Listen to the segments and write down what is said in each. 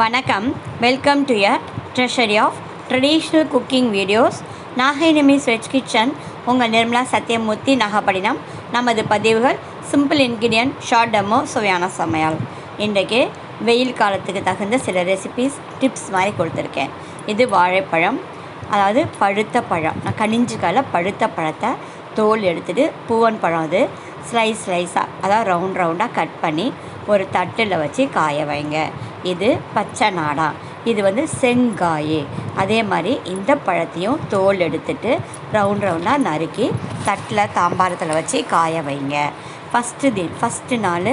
வணக்கம். Welcome to the treasury of traditional cooking videos Nagai நிமிஸ் veg kitchen உங்கள் நிர்மலா சத்யமூர்த்தி நாகப்பட்டினம். நமது பதிவுகள் சிம்பிள் இன்கிரியன்ட் ஷார்ட் டெமோ சுவையான சமையல். இன்றைக்கு வெயில் காலத்துக்கு தகுந்த சில ரெசிபிஸ் டிப்ஸ் மாதிரி கொடுத்துருக்கேன். இது வாழைப்பழம் அதாவது பழுத்த பழம். நான் கனிஞ்சு கால பழுத்த பழத்தை தோல் எடுத்துகிட்டு பூவன் பழம் அது ஸ்லைஸ் ஸ்லைஸாக அதாவது ரவுண்ட் ரவுண்டாக கட் பண்ணி ஒரு தட்டில் வச்சு காய வைங்க. இது பச்சை நாடா. இது வந்து செங்காயே. அதே மாதிரி இந்த பழத்தையும் தோல் எடுத்துட்டு ரவுண்ட் ரவுண்டாக நறுக்கி தட்டில் தாம்பாரத்தில் வச்சு காய வைங்க. ஃபஸ்ட்டு தி ஃபஸ்ட்டு நாள்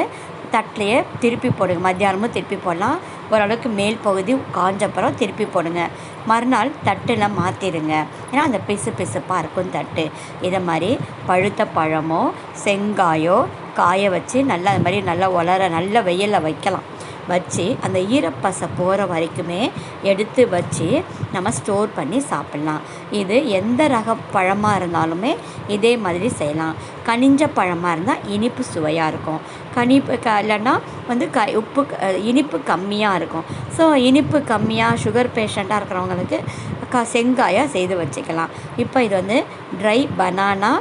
தட்டிலையே திருப்பி போடுங்க. மத்தியானமும் திருப்பி போடலாம். ஓரளவுக்கு மேல் பகுதி காஞ்சப்புறம் திருப்பி போடுங்க. மறுநாள் தட்டில் மாற்றிடுங்க ஏன்னா அந்த பிசு பிசுப்பாக இருக்கும் தட்டு. இதை மாதிரி பழுத்த பழமோ செங்காயோ காய வச்சு நல்லா அது மாதிரி நல்லா உலர நல்ல வெயிலில் வைக்கலாம். வச்சு அந்த ஈரப்பசை போகிற வரைக்குமே எடுத்து வச்சு நம்ம ஸ்டோர் பண்ணி சாப்பிட்லாம். இது எந்த ரக பழமாக இருந்தாலுமே இதே மாதிரி செய்யலாம். கனிஞ்ச பழமாக இருந்தால் இனிப்பு சுவையாக இருக்கும். கனிப்பு க இல்லைன்னா வந்து க உப்பு இனிப்பு கம்மியாக இருக்கும். ஸோ இனிப்பு கம்மியாக சுகர் பேஷண்ட்டாக இருக்கிறவங்களுக்கு க செங்காயாக செய்து வச்சுக்கலாம். இப்போ இது வந்து ட்ரை பனானா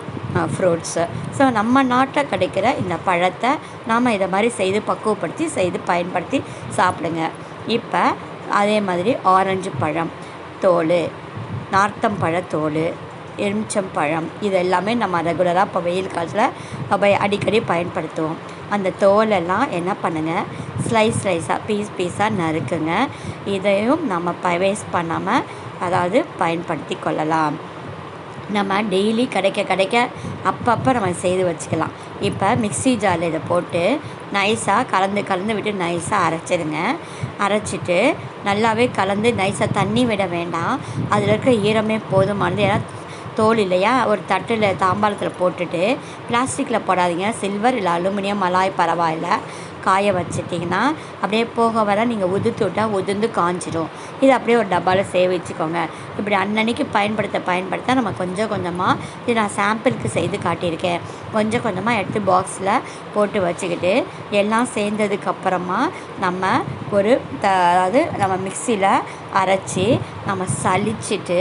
ஃப்ரூட்ஸு ஸோ நம்ம நாட்டில் கிடைக்கிற இந்த பழத்தை நாம் இதை மாதிரி செய்து பக்குவப்படுத்தி செய்து பயன்படுத்தி சாப்பிடுங்க. இப்போ அதே மாதிரி ஆரஞ்சு பழம் தோல் நார்த்தம்பழ தோல் எலுமிச்சம்பழம் இது எல்லாமே நம்ம ரெகுலராக இப்போ வெயில் காலத்தில் அப்போ அடிக்கடி பயன்படுத்துவோம். அந்த தோலெல்லாம் என்ன பண்ணுங்கள் ஸ்லைஸ் ஸ்லைஸாக பீஸ் பீஸாக நறுக்குங்க. இதையும் நம்ம ப வேஸ்ட் பண்ணாமல் அதாவது பயன்படுத்தி கொள்ளலாம். நம்ம டெய்லி கிடைக்க கிடைக்க அப்பப்போ நம்ம செய்து வச்சுக்கலாம். இப்போ மிக்ஸி ஜாரில் இதை போட்டு நைஸாக கலந்து கலந்து விட்டு நைஸாக அரைச்சிடுங்க. அரைச்சிட்டு நல்லாவே கலந்து நைஸாக தண்ணி விட வேண்டாம். அதில் இருக்கிற ஈரமே போதுமானது. ஏன்னா தோல் இல்லையா? ஒரு தட்டில் தாம்பாளத்தில் போட்டுட்டு பிளாஸ்டிக்கில் போடாதீங்க. சில்வர் இல்லை அலுமினியம் மலாய் பரவாயில்ல. காய வச்சிட்டிங்கன்னா அப்படியே போக வர நீங்கள் உதுத்து விட்டால் உதிர்ந்து காஞ்சிடும் இது அப்படியே ஒரு டப்பாவில் சேவிச்சுக்கோங்க இப்படி அன்னன்னைக்கு பயன்படுத்த பயன்படுத்த நம்ம கொஞ்சம் கொஞ்சமாக இது நான் சாம்பிளுக்கு செய்து காட்டியிருக்கேன். கொஞ்சம் கொஞ்சமாக எடுத்து பாக்ஸில் போட்டு வச்சுக்கிட்டு எல்லாம் சேர்ந்ததுக்கப்புறமா நம்ம ஒரு த அதாவது நம்ம மிக்சியில் அரைச்சி நம்ம சலிச்சிட்டு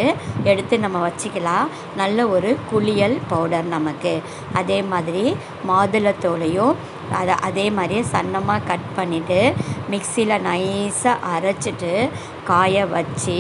எடுத்து நம்ம வச்சுக்கலாம். நல்ல ஒரு குளியல் பவுடர் நமக்கு. அதே மாதிரி மாதுளத்தோலையும் அதை அதே மாதிரியே சன்னமாக கட் பண்ணிவிட்டு மிக்சியில் நைஸாக அரைச்சிட்டு காய வச்சு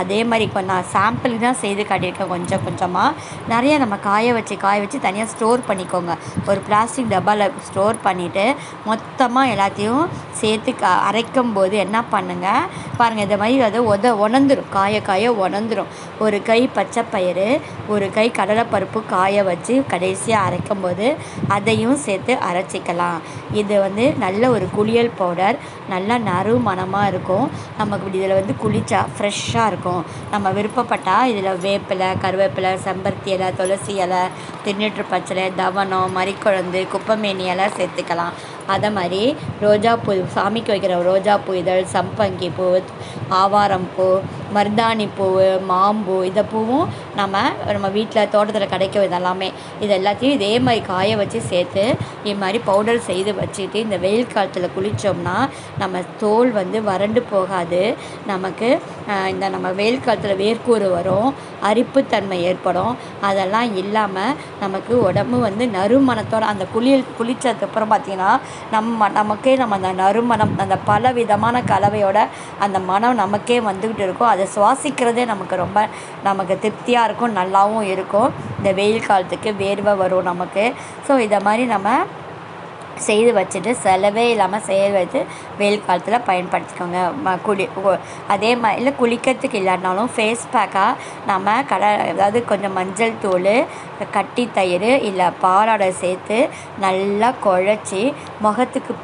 அதே மாதிரி கொஞ்சம் நான் சாம்பிளுக்கு தான் செய்து காட்டியிருக்கேன் கொஞ்சம் கொஞ்சமாக நிறைய நம்ம காய வச்சு காய வச்சு தனியாக ஸ்டோர் பண்ணிக்கோங்க. ஒரு பிளாஸ்டிக் டப்பாவில் ஸ்டோர் பண்ணிவிட்டு மொத்தமாக எல்லாத்தையும் சேர்த்து க அரைக்கும் போது என்ன பண்ணுங்கள் பாருங்கள் இந்த மாதிரி அது உத உணர்ந்துடும் காய காய உணர்ந்துரும். ஒரு கை பச்சை பயிறு ஒரு கை கடலைப்பருப்பு காய வச்சு கடைசியாக அரைக்கும் போது அதையும் சேர்த்து அரைச்சிக்கலாம். இது வந்து நல்ல ஒரு குளியல் பவுடர். நல்லா நறுமணமாக இருக்கும். நமக்கு இதில் வந்து குளிச்சா ஃப்ரெஷ்ஷாக இருக்கும். நம்ம விருப்பப்பட்டால் இதில் வேப்பிலை கருவேப்பிலை செம்பருத்தி இலை துளசி இலை திருநீற்று பச்சலை தவனம் மறிக்குழந்து குப்பமேனி இலை சேர்த்துக்கலாம். அதை மாதிரி ரோஜாப்பூ சாமிக்கு வைக்கிற ரோஜாப்பூ இதழ் சம்பங்கி பூ ஆவாரம் பூ மருதாணி பூ மாம்பூ இதை பூவும் நம்ம நம்ம வீட்டில் தோட்டத்தில் கிடைக்கும் இதெல்லாமே. இது எல்லாத்தையும் இதே மாதிரி காய வச்சு சேர்த்து இது மாதிரி பவுடர் செய்து வச்சுட்டு இந்த வெயில் காலத்தில் குளித்தோம்னா நம்ம தோல் வந்து வறண்டு போகாது. நமக்கு இந்த நம்ம வெயில் காலத்தில் வேர்க்கூறு வரும் அரிப்புத்தன்மை ஏற்படும். அதெல்லாம் இல்லாமல் நமக்கு உடம்பு வந்து நறுமணத்தோட அந்த குளியல் குளித்ததுக்கப்புறம் பார்த்திங்கன்னா நம்ம நமக்கே நம்ம அந்த நறுமணம் அந்த பல விதமான கலவையோட அந்த மனம் நமக்கே வந்துக்கிட்டு இருக்கும். அதை சுவாசிக்கிறதே நமக்கு ரொம்ப நமக்கு திருப்தியாக இருக்கும் நல்லாவும் இருக்கும். இந்த வெயில் காலத்துக்கு வேர்வை வரும் நமக்கு. ஸோ இதை மாதிரி நம்ம செய்து வச்சுட்டு செலவே இல்லாமல் செய்ய வச்சு வெயில் காலத்தில் பயன்படுத்திக்கோங்க. ம குளி அதே மாதிரி இல்லை குளிக்கிறதுக்கு இல்லைனாலும் ஃபேஸ் பேக்காக நம்ம கடை அதாவது கொஞ்சம் மஞ்சள் தூள் கட்டி தயிர் இல்லை பாலாடை சேர்த்து நல்லா குழச்சி முகத்துக்கு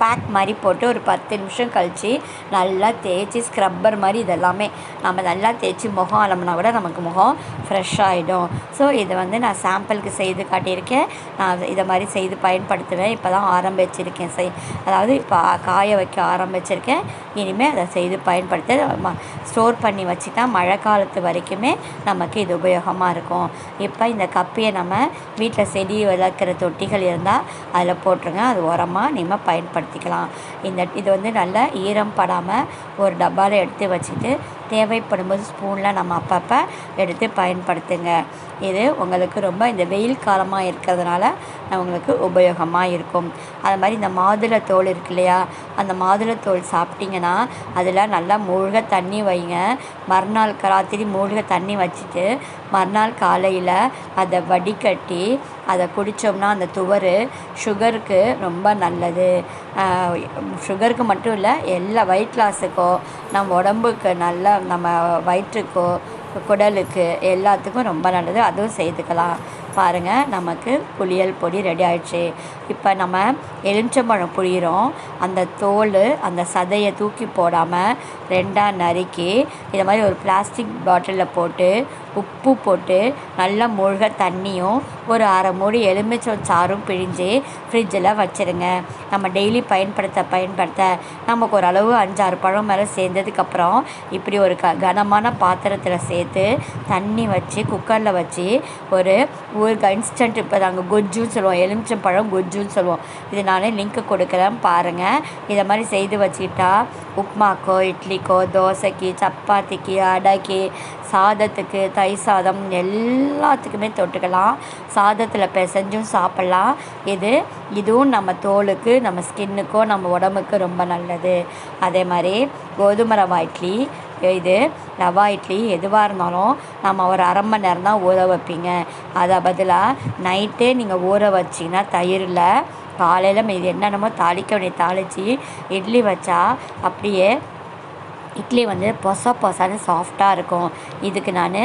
பேக் மாதிரி போட்டு ஒரு பத்து நிமிஷம் கழித்து நல்லா தேய்ச்சி ஸ்க்ரப்பர் மாதிரி இதெல்லாமே. நம்ம நல்லா தேய்ச்சி முகம் அலம்புனா கூட நமக்கு முகம் ஃப்ரெஷ் ஆகிடும் ஸோ இதை வந்து நான் சாம்பிளுக்கு செய்து காட்டியிருக்கேன். நான் இதை மாதிரி செய்து பயன்படுத்துவேன். இப்போ தான் ஆரம்பிச்சிருக்கேன். செய் அதாவது இப்போ காய வைக்க ஆரம்பிச்சிருக்கேன். இனிமேல் அதை செய்து பயன்படுத்த ஸ்டோர் பண்ணி வச்சுட்டா மழை காலத்து வரைக்குமே நமக்கு இது உபயோகமாக இருக்கும். இப்போ இந்த கப்பியை நம்ம வீட்டில் செடி வளர்க்குற தொட்டிகள் இருந்தால் அதில் போட்டுருங்க. அது உரமாக நீங்கள் பயன்படுத்த பயன்படுத்திக்கலாம். இந்த இது வந்து நல்லா ஈரம் படாமல் ஒரு டப்பாவில் எடுத்து வச்சுட்டு தேவைப்படும்போது ஸ்பூனில் நம்ம அப்பப்போ எடுத்து பயன்படுத்துங்க. இது உங்களுக்கு ரொம்ப இந்த வெயில் காலமாக இருக்கிறதுனால உங்களுக்கு உபயோகமாக இருக்கும். அது மாதிரி இந்த மாதுளை தோல் இருக்கு இல்லையா? அந்த மாதுளை தோல் சாப்பிட்டிங்கன்னா அதில் நல்லா மூழ்க தண்ணி வைங்க. மறுநாள் ராத்திரி மூழ்க தண்ணி வச்சுட்டு மறுநாள் காலையில் அதை வடிகட்டி அதை குடித்தோம்னா அந்த துவர் சுகருக்கு ரொம்ப நல்லது. சுகருக்கு மட்டும் இல்லை எல்லா வெயிட் லாஸுக்கோ நம்ம உடம்புக்கு நல்ல நம்ம வயிற்றுக்கோ குடலுக்கு எல்லாத்துக்கும் ரொம்ப நல்லது. அதுவும் செய்துக்கலாம். பாருங்கள் நமக்கு புளியல் பொடி ரெடி ஆயிடுச்சு. இப்போ நம்ம எலுமிச்சம்பழம் புளியிறோம் அந்த தோல் அந்த சதையை தூக்கி போடாமல் ரெண்டாக நறுக்கி இதை மாதிரி ஒரு பிளாஸ்டிக் பாட்டிலில் போட்டு உப்பு போட்டு நல்லா மூழ்க தண்ணியும் ஒரு அரை மூடி எலுமிச்சம் சாறும் பிழிஞ்சு ஃப்ரிட்ஜில் வச்சுருங்க. நம்ம டெய்லி பயன்படுத்த பயன்படுத்த நமக்கு ஓரளவு அஞ்சாறு பழம் மேலே சேர்ந்ததுக்கப்புறம் இப்படி ஒரு க கனமான பாத்திரத்தில் சேர்த்து தண்ணி வச்சு குக்கரில் வச்சு ஒரு ஒரு இன்ஸ்டன்ட் இப்போ நாங்கள் கொஜ்ஜுன்னு சொல்லுவோம். எலுமிச்சம் பழம் கொஜ்ஜுன்னு சொல்லுவோம். இது நானே லிங்க்கு கொடுக்குறேன் பாருங்கள் இதை மாதிரி செய்து வச்சுக்கிட்டா உப்மாக்கோ இட்லிக்கோ தோசைக்கு சப்பாத்திக்கு அடைக்கு சாதத்துக்கு தை சாதம் எல்லாத்துக்குமே தொட்டுக்கலாம். சாதத்தில் பிசைஞ்சும் சாப்பிட்லாம். இது இதுவும் நம்ம தோலுக்கு நம்ம ஸ்கின்னுக்கோ நம்ம உடம்புக்கு ரொம்ப நல்லது. அதே மாதிரி கோதுமை ரவா இட்லி இது ரவா இட்லி எதுவாக இருந்தாலும் நம்ம ஒரு அரை மணி நேரம் தான் ஊற வைப்பீங்க. அதை பதிலாக நைட்டே நீங்கள் ஊற வச்சிங்கன்னா தயிரில் காலையில் இது என்னென்னமோ தாளிக்க வேண்டிய தாளித்து இட்லி வச்சா அப்படியே இட்லி வந்து பொச பொசன்னு சாஃப்டாக இருக்கும். இதுக்கு நான்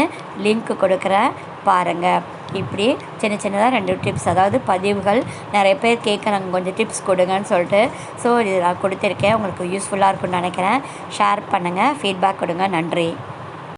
லிங்க் கொடுக்குறேன். பாருங்கள் இப்படி சின்ன சின்னதாக ரெண்டு டிப்ஸ் அதாவது பதிவுகள். நிறைய பேர் கேட்குறாங்க கொஞ்சம் டிப்ஸ் கொடுங்கன்னு சொல்லிட்டு. ஸோ இது நான் கொடுத்துருக்கேன். உங்களுக்கு யூஸ்ஃபுல்லாக இருக்கும்னு நினைக்கிறேன். ஷேர் பண்ணுங்கள் ஃபீட்பேக் கொடுங்க. நன்றி.